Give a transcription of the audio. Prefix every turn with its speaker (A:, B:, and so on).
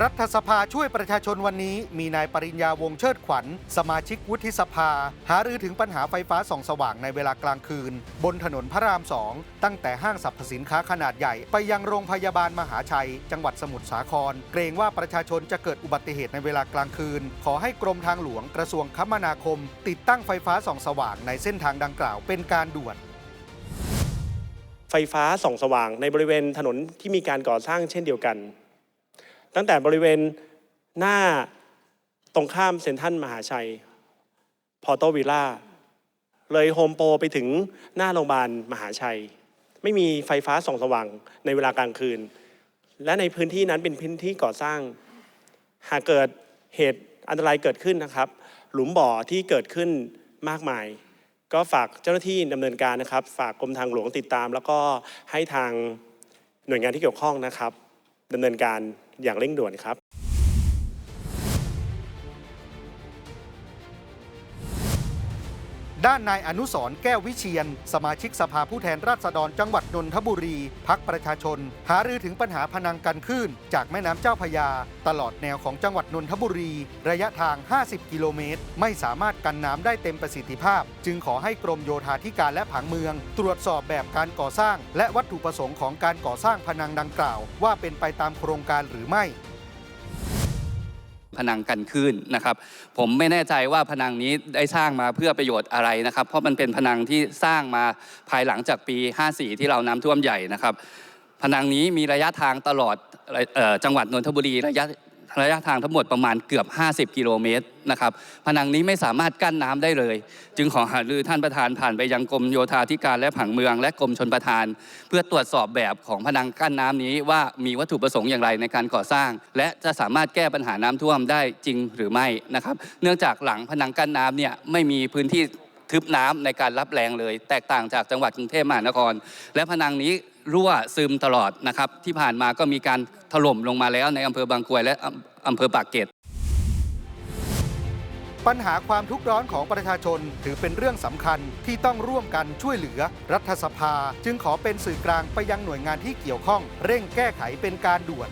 A: รัฐสภาช่วยประชาชนวันนี้ มีนายปริญญาวงเชิดขวัญ สมาชิกวุฒิสภา หารือถึงปัญหาไฟฟ้าส่องสว่างในเวลากลางคืน บนถนนพระรามสองตั้งแต่ห้างสรรพสินค้าขนาดใหญ่ ไปยังโรงพยาบาลมหาชัย จังหวัดสมุทรสาคร เกรงว่าประชาชนจะเกิดอุบัติเหตุในเวลากลางคืน ขอให้กรมทางหลวงกระทรวงคมนาคม ติดตั้งไฟฟ้าส่องสว่างในเส้นทางดังกล่าวเป็นการด่วน
B: ไฟฟ้าส่องสว่างในบริเวณถนนที่มีการก่อสร้างเช่นเดียวกัน ตั้งแต่บริเวณหน้าตรงข้ามเซ็นทรัลมหาชัย พอโตวิลล่า เลยโฮมโปรไปถึงหน้าโรงพยาบาลมหาชัย ไม่มีไฟฟ้าส่องสว่างในเวลากลางคืน และในพื้นที่นั้นเป็นพื้นที่ก่อสร้าง หากเกิดเหตุอันตรายเกิดขึ้นนะครับ หลุมบ่อที่เกิดขึ้นมากมาย ก็ฝากเจ้าหน้าที่ดำเนินการนะครับ ฝากกรมทางหลวงติดตาม แล้วก็ให้ทางหน่วยงานที่เกี่ยวข้องนะครับดำเนินการ อย่างเร่งด่วนครับ
A: ด้านนายอนุสรแก้ววิเชียน สมาชิกสภาผู้แทนราษฎรจังหวัดนนทบุรี พักประชาชน หารือถึงปัญหาพนังกันคลื่นจากแม่น้ำเจ้าพยา ตลอดแนวของจังหวัดนนทบุรี ระยะทาง 50 กิโลเมตร ไม่สามารถกันน้ำได้เต็มประสิทธิภาพ จึงขอให้กรมโยธาธิการและผังเมือง ตรวจสอบแบบการก่อสร้าง และวัตถุประสงค์ของการก่อสร้างพนังดังกล่าว ว่าเป็นไปตามโครงการหรือไม่
C: พนังกันคลื่นนะครับ ผมไม่แน่ใจว่าพนังนี้ได้สร้างมาเพื่อประโยชน์อะไรนะครับ เพราะมันเป็นพนังที่สร้างมาภายหลังจากปี 54 ที่เราน้ำท่วมใหญ่นะครับ พนังนี้มีระยะทางตลอดออจังหวัดนนทบุรีระยะ ระยะทางทั้งหมดประมาณเกือบ 50 กิโลเมตรนะครับพนังนี้ไม่สามารถกั้นน้ำได้เลย จึงขอหารือท่านประธานผ่านไปยังกรมโยธาธิการและผังเมือง และกรมชนประทาน เพื่อตรวจสอบแบบของพนังกั้นน้ำนี้ว่ามีวัตถุประสงค์อย่างไรในการก่อสร้าง และจะสามารถแก้ปัญหาน้ำท่วมได้จริงหรือไม่นะครับ เนื่องจากหลังพนังกั้นน้ำเนี่ยไม่มีพื้นที่ทึบน้ำในการรับแรงเลย แตกต่างจากจังหวัดกรุงเทพมหานคร และพนังนี้ รั่วซึมตลอดนะครับ ที่ผ่านมาก็มีการถล่มลงมาแล้วในอำเภอบางกรวยและอำอำเภอปากเกร็ด
A: ปัญหาความทุกข์ร้อนของประชาชนถือเป็นเรื่องสำคัญที่ต้องร่วมกันช่วยเหลือรัฐสภา จึงขอเป็นสื่อกลางไปยังหน่วยงานที่เกี่ยวข้อง เร่งแก้ไขเป็นการด่วน